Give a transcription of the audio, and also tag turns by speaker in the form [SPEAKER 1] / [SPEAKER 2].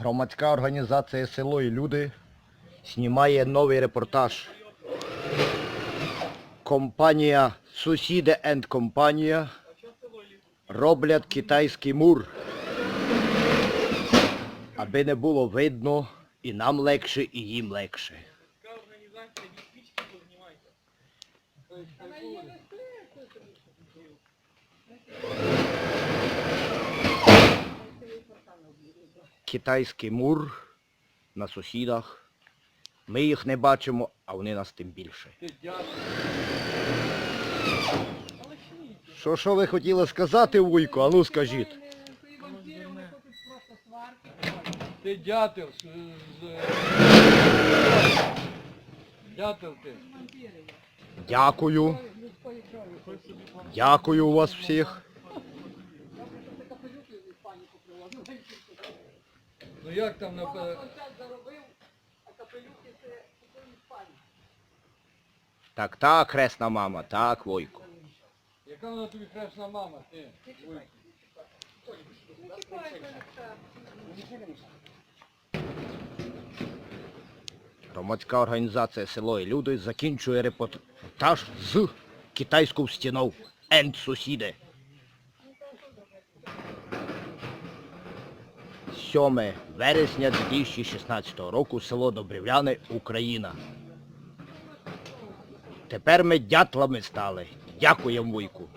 [SPEAKER 1] Громадська організація Село і Люди знімає новий репортаж. Компанія Сусіди енд компанія роблять китайський мур. Аби не було видно і нам легше, і їм легше. Китайський мур на сусідах. Ми їх не бачимо, а вони нас тим більше. Що, що ви хотіли сказати, Вуйко? А ну скажіть.
[SPEAKER 2] Ти дятел. Дятел ти.
[SPEAKER 1] Дякую. Дякую у вас всіх.
[SPEAKER 2] Ну як там на... пе-
[SPEAKER 1] Так, так, хресна мама, так, Войко.
[SPEAKER 2] Яка вона тобі хресна мама, ти? Ой.
[SPEAKER 1] Громадська організація Село і Люди закінчує репортаж з китайською стіною Енд сусіди. 7 вересня 2016 року село Добрівляне, Україна. Тепер ми дятлами стали. Дякуємо, Вуйку.